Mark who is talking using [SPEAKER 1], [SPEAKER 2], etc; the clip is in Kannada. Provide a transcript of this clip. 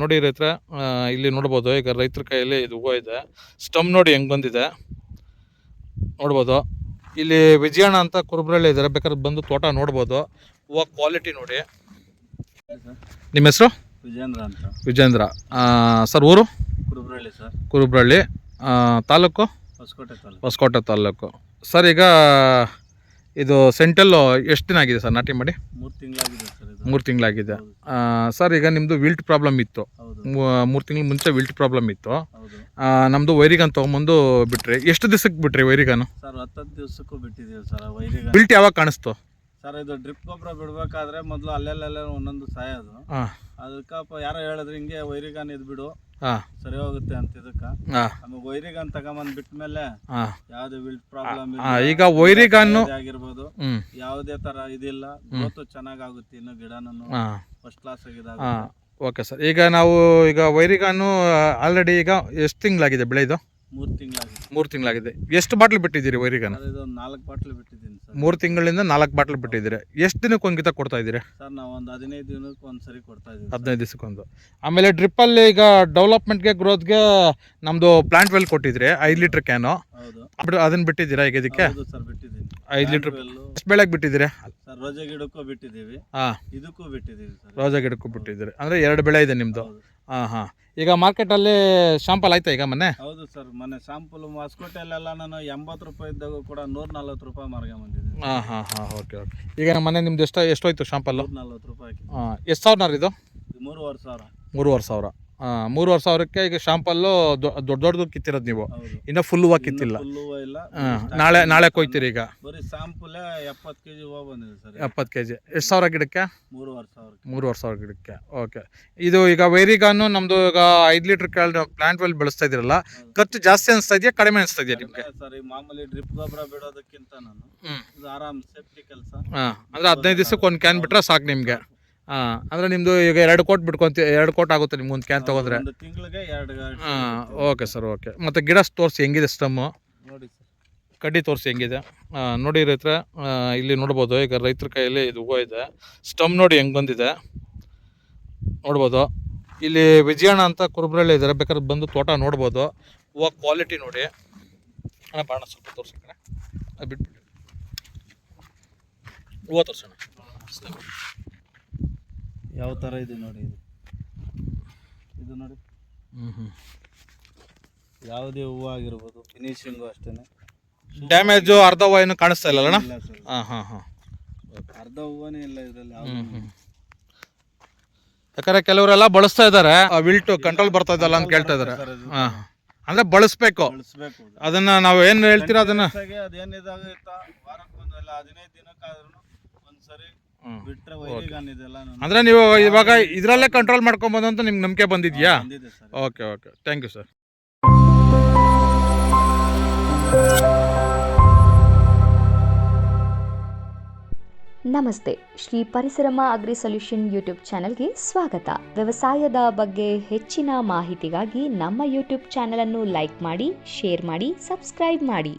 [SPEAKER 1] ನೋಡಿ ರೈತರ ಇಲ್ಲಿ ನೋಡ್ಬೋದು ಈಗ ರೈತರ ಕೈಯಲ್ಲಿ ಇದು ಹೂವು ಇದೆ. ಸ್ಟಮ್ ನೋಡಿ ಹೆಂಗ್ ಬಂದಿದೆ. ನೋಡ್ಬೋದು. ಇಲ್ಲಿ ವಿಜಯಣ್ಣ ಅಂತ ಕುರುಬ್ರಳ್ಳಿ ಇದ್ದಾರೆ ಬೇಕಾದ್ರೆ ಬಂದು ತೋಟ ನೋಡ್ಬೋದು. ಹೂವು ಕ್ವಾಲಿಟಿ ನೋಡಿ. ನಿಮ್ಮ ಹೆಸರು?
[SPEAKER 2] ವಿಜೇಂದ್ರ ಅಂತ.
[SPEAKER 1] ವಿಜೇಂದ್ರ. ಸರ್ ಊರು?
[SPEAKER 2] ಕುರುಬ್ರಳ್ಳಿ ಸರ್.
[SPEAKER 1] ಕುರುಬ್ರಳ್ಳಿ. ತಾಲೂಕು?
[SPEAKER 2] ಹೊಸಕೋಟೆ ತಾಲೂಕು.
[SPEAKER 1] ಹೊಸಕೋಟೆ ತಾಲೂಕು. ಸರ್ ಈಗ ಇದು ಸೆಂಟಲ್ಲು ಎಷ್ಟು ದಿನ ಆಗಿದೆ ಸರ್ ನಾಟಿ ಮಾಡಿ?
[SPEAKER 2] ಮೂರು ತಿಂಗಳಾಗಿದೆ ಸರ್.
[SPEAKER 1] ಮೂರು ತಿಂಗಳಾಗಿದೆ. ಸರ್ ಈಗ ನಿಮ್ಮದು ವಿಲ್ಟ್ ಪ್ರಾಬ್ಲಮ್ ಇತ್ತು. ಮೂರು ತಿಂಗಳ ಮುಂಚೆ ವಿಲ್ಟ್ ಪ್ರಾಬ್ಲಮ್ ಇತ್ತು. ನಮ್ಮದು ವೈರಿಗನ್ ತೊಗೊಂಬಂದು ಬಿಟ್ರಿ. ಎಷ್ಟು ದಿವಸಕ್ಕೆ ಬಿಟ್ರಿ ವೈರಿಗನ್
[SPEAKER 2] ಸರ್ ಹತ್ತತ್ತು ದಿವಸಕ್ಕೂ ಬಿಟ್ಟಿದ್ದೀವಿ ಸರ್ ವೈರಿಗ
[SPEAKER 1] ಬಿಲ್ಟ್ ಯಾವಾಗ ಕಾಣಿಸ್ತು?
[SPEAKER 2] ಸರ್ ಇದು ಡ್ರಿಪ್ ಗೊಬ್ಬರ ಬಿಡ್ಬೇಕಾದ್ರೆ ಮೊದಲು ಅಲ್ಲೆಲ್ಲ ಒಂದೊಂದು ಸಾಯೋದು
[SPEAKER 1] ಅದು.
[SPEAKER 2] ಅದಕ್ಕಪ್ಪ ಯಾರೋ ಹೇಳಿದ್ರು ಹಿಂಗೆ ವೈರಿಗಾನ್ ಇದ್ ಬಿಡು ಸರಿ ಹೋಗುತ್ತೆ ಅಂತ ಇದಕ್ಕ. ನಮಗ್ ವೈರಿಗಾನ್ ತಗೊಂಬಂದ್ ಬಿಟ್ಮೇಲೆ
[SPEAKER 1] ಮೇಲೆ
[SPEAKER 2] ಯಾವ್ದು ವಿಲ್ಟ್ ಪ್ರಾಬ್ಲಮ್
[SPEAKER 1] ಇಲ್ಲ ಈಗ ವೈರಿಗಾನ್
[SPEAKER 2] ಆಗಿರ್ಬೋದು. ಯಾವುದೇ ತರ ಇದಿಲ್ಲ ಗ್ರೋತ್ ಚೆನ್ನಾಗಾಗುತ್ತೆ ಇನ್ನು ಗಿಡನೂ ಫಸ್ಟ್ ಕ್ಲಾಸ್ ಆಗಿದೆ
[SPEAKER 1] ಹಾಂ. ಓಕೆ ಸರ್ ಈಗ ನಾವು ಈಗ ವೈರಿಗಾನು ಆಲ್ರೆಡಿ ಈಗ ಎಷ್ಟು ತಿಂಗಳಾಗಿದೆ ಬೆಳೆ ಇದು?
[SPEAKER 2] ಮೂರು ತಿಂಗಳಾಗಿದೆ.
[SPEAKER 1] ಮೂರು ತಿಂಗಳಾಗಿದೆ. ಎಷ್ಟು ಬಾಟ್ಲು ಬಿಟ್ಟಿದ್ದೀರಿ ವೈರಿಗನ?
[SPEAKER 2] ಸರ್ ಇದು ನಾಲ್ಕು ಬಾಟ್ಲು ಬಿಟ್ಟಿದ್ದೀನಿ ಸರ್.
[SPEAKER 1] ಮೂರು ತಿಂಗಳಿಂದ ನಾಲ್ಕು ಬಾಟ್ಲ್ ಬಿಟ್ಟಿದ್ದೀರಿ. ಎಷ್ಟು ದಿನಕ್ಕೆ ಒಂಗಿತ ಗಿತ ಕೊಡ್ತಾ ಇದ್ದೀರಿ?
[SPEAKER 2] ಸರ್ ನಾವು ಒಂದು ಹದಿನೈದು ದಿನಕ್ಕೆ ಒಂದ್ಸರಿ ಕೊಡ್ತಾ ಇದೀವಿ
[SPEAKER 1] ಹದಿನೈದು ದಿವಸಕ್ಕೊಂದು ಆಮೇಲೆ ಡ್ರಿಪ್ಪಲ್ಲಿ ಈಗ ಡೆವಲಪ್ಮೆಂಟ್ಗೆ ಗ್ರೋತ್ಗೆ ನಮ್ಮದು ಪ್ಲಾಂಟ್ ವೆಲ್ ಕೊಟ್ಟಿದ್ರಿ ಐದು ಲೀಟ್ರ್ ಕ್ಯಾನು
[SPEAKER 2] ಹೌದು.
[SPEAKER 1] ಅದನ್ನು ಬಿಟ್ಟಿದ್ದೀರಾ ಈಗ ಇದಕ್ಕೆ?
[SPEAKER 2] ಹೌದು ಸರ್ ಬಿಟ್ಟಿದ್ದೀನಿ.
[SPEAKER 1] ಐದು ಲೀಟ್ರ್ ಎಷ್ಟು ಬೆಳೆಗೆ ಬಿಟ್ಟಿದ್ದೀರಿ?
[SPEAKER 2] ಸರ್ ರೋಜಾ ಗಿಡಕ್ಕೂ ಬಿಟ್ಟಿದ್ದೀವಿ.
[SPEAKER 1] ಹಾಂ.
[SPEAKER 2] ಇದಕ್ಕೂ ಬಿಟ್ಟಿದ್ದೀವಿ ಸರ್.
[SPEAKER 1] ರೋಜಾ ಗಿಡಕ್ಕೂ ಬಿಟ್ಟಿದ್ದೀರಿ. ಅಂದರೆ ಎರಡು ಬೆಳೆ ಇದೆ ನಿಮ್ಮದು
[SPEAKER 2] ಹೌದು.
[SPEAKER 1] ಹಾಂ ಹಾಂ. ಈಗ ಮಾರ್ಕೆಟಲ್ಲಿ ಶಾಂಪಲ್ ಆಯ್ತಾ ಈಗ ಮೊನ್ನೆ?
[SPEAKER 2] ಹೌದು ಸರ್ ಮೊನ್ನೆ ಶಾಂಪಲ್ ಹೊಸಕೋಟೆಲೆಲ್ಲ ನಾನು ಎಂಬತ್ತು ರೂಪಾಯಿ ಇದ್ದಾಗ ಕೂಡ ನೂರ ನಲ್ವತ್ತು ರೂಪಾಯಿ ಮಾರ್ಗ ಬಂದಿದ್ದೀನಿ
[SPEAKER 1] ಹಾಂ ಹಾಂ ಹಾಂ ಓಕೆ ಓಕೆ. ಈಗ ನಮ್ಮ ಮನೆ ನಿಮ್ದು ಎಷ್ಟು ಎಷ್ಟೋಯ್ತು ಶಾಂಪಲ್ಲು?
[SPEAKER 2] ನೂರ ನಲ್ವತ್ತು ರೂಪಾಯಿ
[SPEAKER 1] ಹಾಂ ಎಷ್ಟು ಸಾವಿರ ಇದು?
[SPEAKER 2] ಮೂರುವರೆ ಸಾವಿರ.
[SPEAKER 1] ಮೂರುವರೆ ಸಾವಿರ. ಮೂರುವರೆ ಸಾವಿರಕ್ಕೆ ಈಗ ಶಾಂಪಲ್ಲು ದೊಡ್ಡ ದೊಡ್ಡದು ಕಿತ್ತಿರೋದು ನೀವು. ಇನ್ನು ಫುಲ್ ಹೂವು ಕಿತ್ತಿಲ್ಲ. ನಾಳೆ ನಾಳೆ ಕೊಯ್ತೀರಿ ಈಗ.
[SPEAKER 2] ಎಪ್ಪತ್ತು ಕೆಜಿ ಹೂವು ಬಂದಿದೆ ಸರ್
[SPEAKER 1] ಎಪ್ಪತ್ತು ಕೆ ಜಿ ಎಷ್ಟು ಸಾವಿರ ಗಿಡಕ್ಕೆ?
[SPEAKER 2] ಮೂರುವರೆ
[SPEAKER 1] ಸಾವಿರ ಗಿಡಕ್ಕೆ. ಓಕೆ. ಇದು ಈಗ ವೈರಿಗಾನು ನಮ್ಮದು ಈಗ ಐದು ಲೀಟ್ರ್ ಕೆಳ ಪ್ಲಾಂಟ್ ವೆಲ್ ಬೆಳೆಸ್ತಾ ಇದ್ದೀರಲ್ಲ ಖರ್ಚು ಜಾಸ್ತಿ ಅನಿಸ್ತಾ ಇದೆಯಾ? ಕಡಿಮೆ ಅನಿಸ್ತಾ ಇದೆಯಾ ನಿಮಗೆ?
[SPEAKER 2] ಮಾಮೂಲಿ ಡ್ರಿಪ್ ಗೊಬ್ಬರ ಬಿಡೋದಕ್ಕಿಂತ ನಾನು ಆರಾಮ್ ಸೇಫ್ಟಿ ಕೆಲಸ.
[SPEAKER 1] ಹಾಂ ಅಂದರೆ ಹದಿನೈದು ದಿವಸಕ್ಕೆ ಒಂದು ಕ್ಯಾನ್ ಬಿಟ್ರೆ ಸಾಕು ನಿಮಗೆ. ಹಾಂ ಅಂದರೆ ನಿಮ್ಮದು ಈಗ ಎರಡು ಕೋಟ್ ಬಿಟ್ಕೊಂತ ಎರಡು ಕೋಟ್ ಆಗುತ್ತೆ ನಿಮ್ಮ ಒಂದು ಕ್ಯಾನ್ ತೊಗೊಂಡ್ರೆ
[SPEAKER 2] ಒಂದು ತಿಂಗಳಿಗೆ ಎರಡು ಗಾಡಿ
[SPEAKER 1] ಹಾಂ ಓಕೆ ಸರ್ ಓಕೆ ಮತ್ತು ಗಿಡ ತೋರಿಸಿ ಹೆಂಗಿದೆ ಸ್ಟಮ್ಮು
[SPEAKER 2] ನೋಡಿ ಸರ್
[SPEAKER 1] ಕಡ್ಡಿ ತೋರಿಸಿ ಹೆಂಗಿದೆ? ನೋಡಿ ರೈತರ ಇಲ್ಲಿ ನೋಡ್ಬೋದು ಈಗ ರೈತರ ಕೈಯಲ್ಲಿ ಇದು ಹೂವು ಇದೆ. ಸ್ಟಮ್ ನೋಡಿ ಹೆಂಗೆ ಬಂದಿದೆ. ನೋಡ್ಬೋದು. ಇಲ್ಲಿ ವಿಜಯಣ್ಣ ಅಂತ ಕುರುಬ್ರಳ್ಳಿ ಇದ್ದಾರೆ ಬೇಕಾದ್ರೆ ಬಂದು ತೋಟ ನೋಡ್ಬೋದು. ಹೂವು ಕ್ವಾಲಿಟಿ ನೋಡಿ. ಅಣ್ಣ ಬಾಣ ಸ್ವಲ್ಪ ತೋರ್ಸೋಣ ಅದು ಬಿಟ್ಬಿಟ್ಟು ಹೂವು ತೋರ್ಸೋಣ.
[SPEAKER 2] ಯಾವ ಥರ ಇದೆ ನೋಡಿ ಇದು? ಇದು ನೋಡಿ.
[SPEAKER 1] ಹ್ಞೂ ಹ್ಞೂ
[SPEAKER 2] ಯಾವುದೇ ಹೂವು ಆಗಿರ್ಬೋದು ಫಿನಿಶಿಂಗು ಅಷ್ಟೇ
[SPEAKER 1] ಡ್ಯಾಮೇಜು ಅರ್ಧ ಹೂವು ಏನು ಕಾಣಿಸ್ತಾ ಇಲ್ಲ ಅಣ್ಣ ಹಾಂ ಹಾಂ ಹಾಂ.
[SPEAKER 2] ಅರ್ಧ ಹೂವನೇ ಇಲ್ಲ ಇದರಲ್ಲಿ
[SPEAKER 1] ಹ್ಞೂ
[SPEAKER 2] ಯಾವುದು
[SPEAKER 1] ಹ್ಞೂ ಯಾಕಂದ್ರೆ ಕೆಲವರೆಲ್ಲ ಬಳಸ್ತಾ ಇದ್ದಾರೆ. ವಿಲ್ಟು ಕಂಟ್ರೋಲ್ ಬರ್ತಾ ಇದಲ್ಲ ಅಂತ ಕೇಳ್ತಾ ಇದ್ದಾರೆ. ಹಾಂ ಅಂದ್ರೆ ಬಳಸ್ಬೇಕು.
[SPEAKER 2] ಬಳಸ್ಬೇಕು.
[SPEAKER 1] ಅದನ್ನ ನಾವು ಏನು ಹೇಳ್ತೀರಾ ಅದನ್ನ?
[SPEAKER 2] ಅದೇನಿದಾಗುತ್ತಾ ವಾರಕ್ಕೆ ಒಂದು ಇಲ್ಲ ಹದಿನೈದು ದಿನಕ್ಕಾದ್ರೂ ಒಂದ್ಸರಿ ಬಿಟ್ರೆ ವೈರಿಗಾನ್ ಇದೆಲ್ಲ
[SPEAKER 1] ಅಂದ್ರೆ ನೀವು ಇವಾಗ ಇದರಲ್ಲೇ ಕಂಟ್ರೋಲ್ ಮಾಡ್ಕೊಬೋದು ಅಂತ ನಿಮ್ಗೆ ನಂಬಿಕೆ ಬಂದಿದ್ಯಾ?
[SPEAKER 2] ಬಂದಿದೆ sir.
[SPEAKER 1] Okay okay thank you sir
[SPEAKER 3] ನಮಸ್ತೆ. Shri Parisarama agri solution YouTube ಚಾನೆಲ್ಗೆ ಸ್ವಾಗತ. ವ್ಯವಸಾಯದ ಬಗ್ಗೆ ಹೆಚ್ಚಿನ ಮಾಹಿತಿಗಾಗಿ ನಮ್ಮ ಯೂಟ್ಯೂಬ್ ಚಾನೆಲ್ ಅನ್ನು ಲೈಕ್ ಮಾಡಿ ಶೇರ್ ಮಾಡಿ ಸಬ್ಸ್ಕ್ರೈಬ್ ಮಾಡಿ.